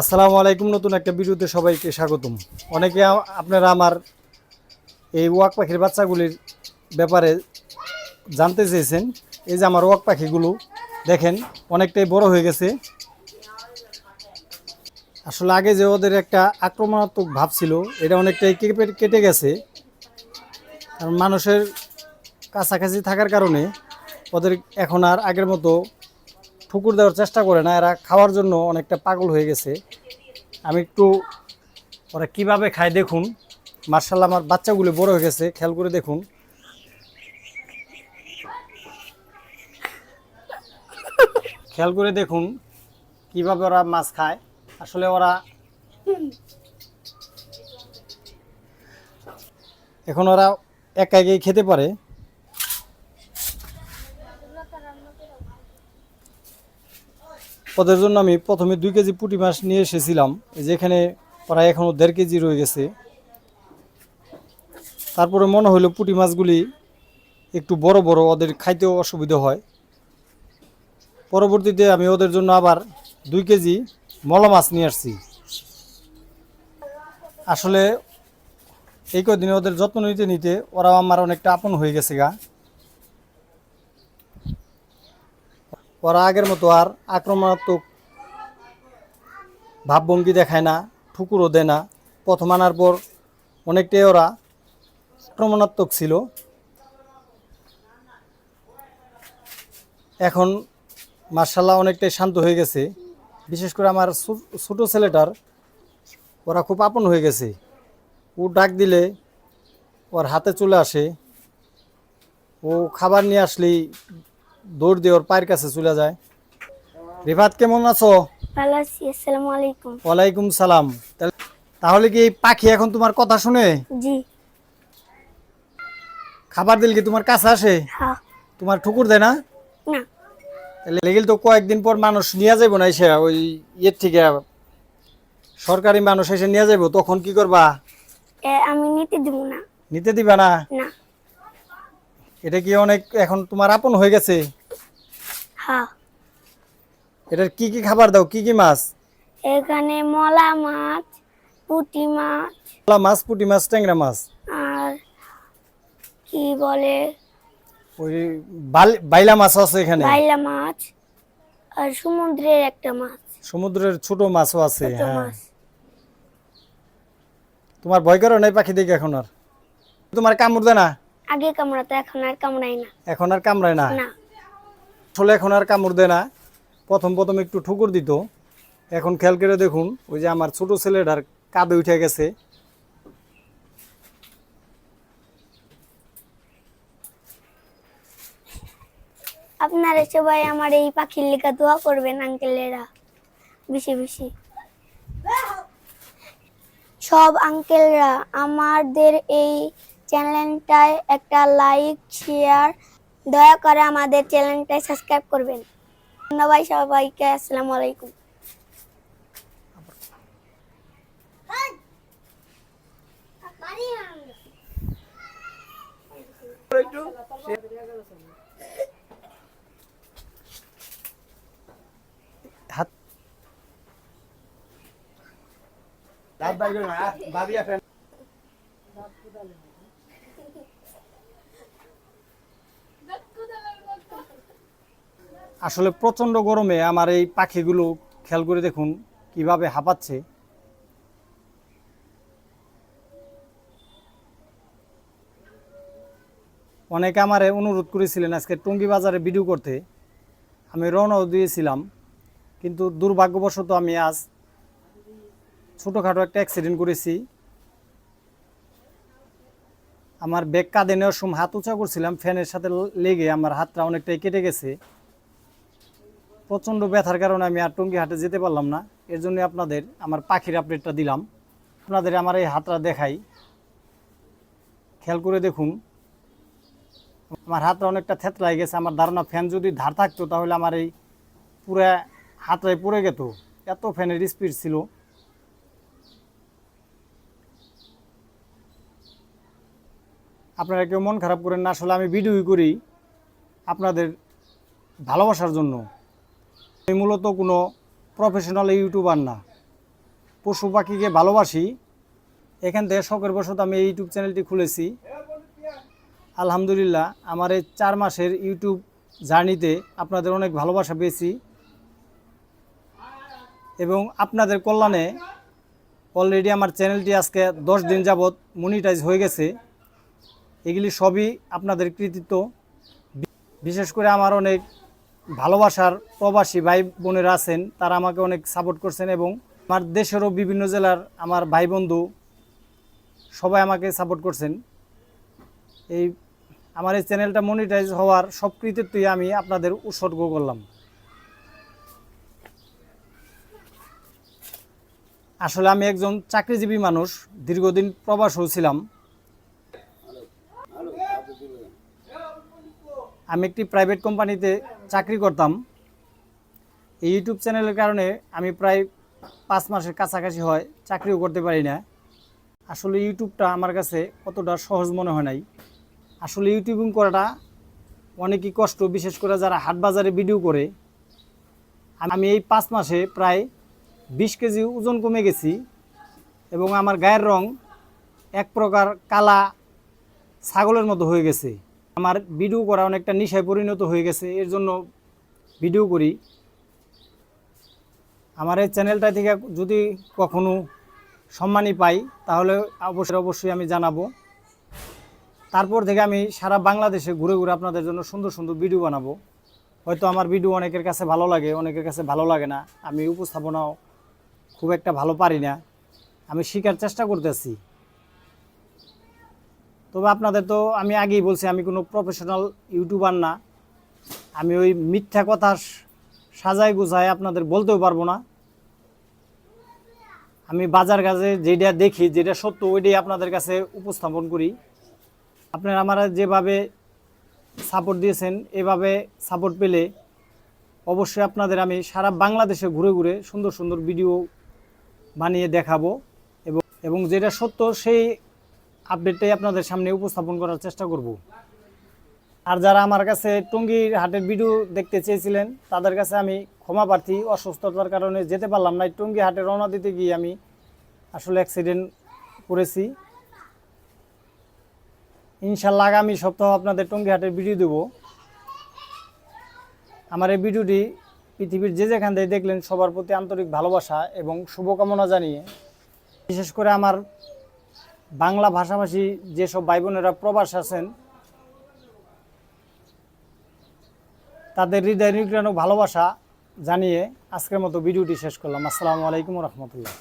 আসসালামু আলাইকুম, নতুন একটা ভিডিওতে সবাইকে স্বাগতম। অনেকে আপনারা আমার এই ওয়াক পাখির বাচ্চাগুলির ব্যাপারে জানতে চেয়েছেন। এই যে আমার ওয়াক পাখিগুলো, দেখেন, অনেকটাই বড় হয়ে গেছে। আসলে আগে যে ওদের একটা আক্রমণাত্মক ভাব ছিল, এটা অনেকটাই কেটে কেটে গেছে। কারণ মানুষের কাছাকাছি থাকার কারণে ওদের এখন আর আগের মতো ঠুকুর দেওয়ার চেষ্টা করে না, এরা খাওয়ার জন্য অনেকটা পাগল হয়ে গেছে। আমি একটু ওরা কীভাবে খায় দেখুন। মার্শাল্লাহ আমার বাচ্চাগুলো বড় হয়ে গেছে, খেয়াল করে দেখুন। খেয়াল করে দেখুন কীভাবে ওরা মাছ খায়। আসলে ওরা এখন ওরা একা একাই খেতে পারে। ওদের জন্য আমি প্রথমে দুই কেজি পুঁটি মাছ নিয়ে এসেছিলাম। যেখানে প্রায় এখনও দেড় কেজি রয়ে গেছে। তারপরে মনে হলো পুঁটি মাছগুলি একটু বড় বড়, ওদের খাইতেও অসুবিধা হয়। পরবর্তীতে আমি ওদের জন্য আবার দুই কেজি মলা মাছ নিয়ে আসছি। আসলে এই কদিনে ওদের যত্ন নিতে নিতে ওরাও আমার অনেকটা আপন হয়ে গেছে গা। ওরা আগের মতো আর আক্রমণাত্মক ভাবভঙ্গি দেখায় না, ঠুকুরও দেয় না। প্রথম আনার পর অনেকটাই ওরা আক্রমণাত্মক ছিল। এখন মার্শাল্লাহ অনেকটাই শান্ত হয়ে গেছে। বিশেষ করে আমার ছোট ছেলেটার, ওরা খুব আপন হয়ে গেছে। ও ডাক দিলে ওর হাতে চলে আসে। ও খাবার নিয়ে আসলেই দৌড় দিয়ে ওর পায়ের কাছে চলে যায়। রিফাত কেমন আছো? ভালো আছি আসসালামু আলাইকুম। ওয়ালাইকুম সালাম। তাহলে- কি এই পাখি এখন তোমার কথা শুনে? জি। খাবার দিলে কি তোমার কাছে আসে? হ্যাঁ। তোমার ঠুকুর দেয় না? না। তাহলে লেগেল তো কয়েকদিন পর মানুষ নিয়ে যাব না এসে ওই ইয়ের থেকে। সরকারি মানুষ এসে নিয়ে যাব তখন কি করবা? আমি নিতে দিব না। নিতে দিবা না? না। এটা কি অনেক এখন তোমার আপন হয়ে গেছে? হ্যাঁ। এটার কি কি খাবার দাও? কি কি মাছ? এখানে মলা মাছ পুঁটি মাছ। কলা মাছ পুঁটি মাছ ট্যাংরা মাছ। আর কি বলে? ওই বাইলা মাছ আছে এখানে। বাইলা মাছ আর সমুদ্রের একটা মাছ। সমুদ্রের ছোট মাছও আছে হ্যাঁ। তোমার ভয় করো নাই পাখি দেখে এখন আর? তোমার কামড় দেয় না? আগে কামড়াতো এখন আর কামড়াই না। এখন আর কামড়ায় না? না। আসলে এখন আর কামড় দেয় না। প্রথম প্রথম একটু ঠুকুর দিত। এখন খেয়াল করে দেখুন, ওই যে আমার ছোট ছেলেটার কাঁধে উঠে গেছে। আপনারা সবাই আমার এই পাখির লেখা দোয়া করবেন, আঙ্কেলেরা। বেশি বেশি। সব আঙ্কেলরা, আমাদের এই চ্যানেলটায় একটা লাইক, শেয়ার দয়া করে আমাদের চ্যানেলটায় সাবস্ক্রাইব করবেন। ধন্যবাদ সবাইকে আসসালামু আলাইকুম। হাত। আসলে প্রচণ্ড গরমে আমার এই পাখিগুলো খেয়াল করে দেখুন কীভাবে হাঁপাচ্ছে। অনেকে আমারে অনুরোধ করেছিলেন আজকে টঙ্গী বাজারে ভিডিও করতে। আমি রওনাও দিয়েছিলাম, কিন্তু দুর্ভাগ্যবশত আমি আজ ছোটোখাটো একটা অ্যাক্সিডেন্ট করেছি। আমার ব্যাগ কাঁধে নেওয়ার সময় হাত উঁচা করছিলাম, ফ্যানের সাথে লেগে আমার হাতটা অনেকটাই কেটে গেছে। প্রচণ্ড ব্যথার কারণে আমি আর টঙ্গি হাটে যেতে পারলাম না। এর জন্য আপনাদের আমার পাখির আপডেটটা দিলাম। আপনাদের আমার এই হাতটা দেখাই। খেয়াল করে দেখুন। আমার হাতটা অনেকটা থেতলাই গেছে, আমার ধারণা ফ্যান যদি ধার থাকতো তাহলে আমার এই পুরা হাতটায় পড়ে যেত এত ফ্যানের স্পিড ছিল। আপনারা কেউ মন খারাপ করেন না, আসলে আমি ভিডিওই করি আপনাদের ভালোবাসার জন্য। আমি মূলত কোনো প্রফেশনাল ইউটিউবার না। পশু পাখিকে ভালোবাসি। এখান থেকে শখের বশত আমি এই ইউটিউব চ্যানেলটি খুলেছি। আলহামদুলিল্লাহ, আমার এই চার মাসের ইউটিউব জার্নিতে আপনাদের অনেক ভালোবাসা পেয়েছি। এবং আপনাদের কল্যাণে অলরেডি আমার চ্যানেলটি আজকে দশ দিন যাবৎ মনিটাইজ হয়ে গেছে। এগুলি সবই আপনাদের কৃতিত্ব। বিশেষ করে আমার অনেক ভালোবাসার প্রবাসী ভাই বোনেরা আছেন তারা আমাকে অনেক সাপোর্ট করছেন এবং আমার দেশেরও বিভিন্ন জেলার আমার ভাই বন্ধু সবাই আমাকে সাপোর্ট করছেন এই আমার এই চ্যানেলটা মনিটাইজ হওয়ার সব কৃতিত্বই আমি আপনাদের উৎসর্গ করলাম আসলে আমি একজন চাকরিজীবী মানুষ দীর্ঘদিন প্রবাসও ছিলাম আমি একটি প্রাইভেট কোম্পানিতে চাকরি করতাম। এই ইউটিউব চ্যানেলের কারণে আমি প্রায় পাঁচ মাসের কাছাকাছি হয়, চাকরিও করতে পারি না। আসলে ইউটিউবটা আমার কাছে অতটা সহজ মনে হয় নাই। আসলে ইউটিউবিং করাটা অনেকই কষ্ট, বিশেষ করে যারা হাট বাজারে ভিডিও করে। আমি এই পাঁচ মাসে প্রায় বিশ কেজি ওজন কমে গেছি এবং আমার গায়ের রং এক প্রকার কালা ছাগলের মতো হয়ে গেছে। আমার ভিডিও করা অনেকটা নেশায় পরিণত হয়ে গেছে, এর জন্য ভিডিও করি। আমার এই চ্যানেলটা থেকে যদি কখনো সম্মানই পাই, তাহলে অবশ্যই অবশ্যই আমি জানাব। তারপর থেকে আমি সারা বাংলাদেশে ঘুরে ঘুরে আপনাদের জন্য সুন্দর সুন্দর ভিডিও বানাবো। হয়তো আমার ভিডিও অনেকের কাছে ভালো লাগে, অনেকের কাছে ভালো লাগে না। আমি উপস্থাপনাও খুব একটা ভালো পারি না। আমি শেখার চেষ্টা করতেছি। তবে আপনাদের তো আমি আগেই বলছি, আমি কোনো প্রফেশনাল ইউটিউবার না। আমি ওই মিথ্যা কথা সাজাই গুছাই আপনাদের বলতেও পারব না। আমি বাজার কাজে যেটা দেখি, যেটা সত্য, ওইটাই আপনাদের কাছে উপস্থাপন করি। আপনারা আমারা যেভাবে সাপোর্ট দিয়েছেন, এভাবে সাপোর্ট পেলে অবশ্যই আপনাদের আমি সারা বাংলাদেশে ঘুরে ঘুরে সুন্দর সুন্দর ভিডিও বানিয়ে দেখাবো। এবং এবং যেটা সত্য, সেই আপডেটটাই আপনাদের সামনে উপস্থাপন করার চেষ্টা করব। আর যারা আমার কাছে টঙ্গীর হাটের ভিডিও দেখতে চেয়েছিলেন, তাদের কাছে আমি ক্ষমা প্রার্থী অসুস্থতার কারণে যেতে পারলাম না। টঙ্গী হাটে রওনা দিতে গিয়ে আমি আসলে অ্যাক্সিডেন্ট করেছি। ইনশাল্লাহ আগামী সপ্তাহ আপনাদের টঙ্গী হাটের ভিডিও দেবো। আমার এই ভিডিওটি পৃথিবীর যে যেখান থেকে দেখলেন সবার প্রতি আন্তরিক ভালোবাসা এবং শুভকামনা জানিয়ে, বিশেষ করে আমার বাংলা ভাষাভাষী যেসব ভাই বোনেরা প্রবাস আছেন, তাদের হৃদয় নিগ্রানো ভালোবাসা জানিয়ে আজকের মতো ভিডিওটি শেষ করলাম। আসসালামু আলাইকুম রহমতুল্লাহ।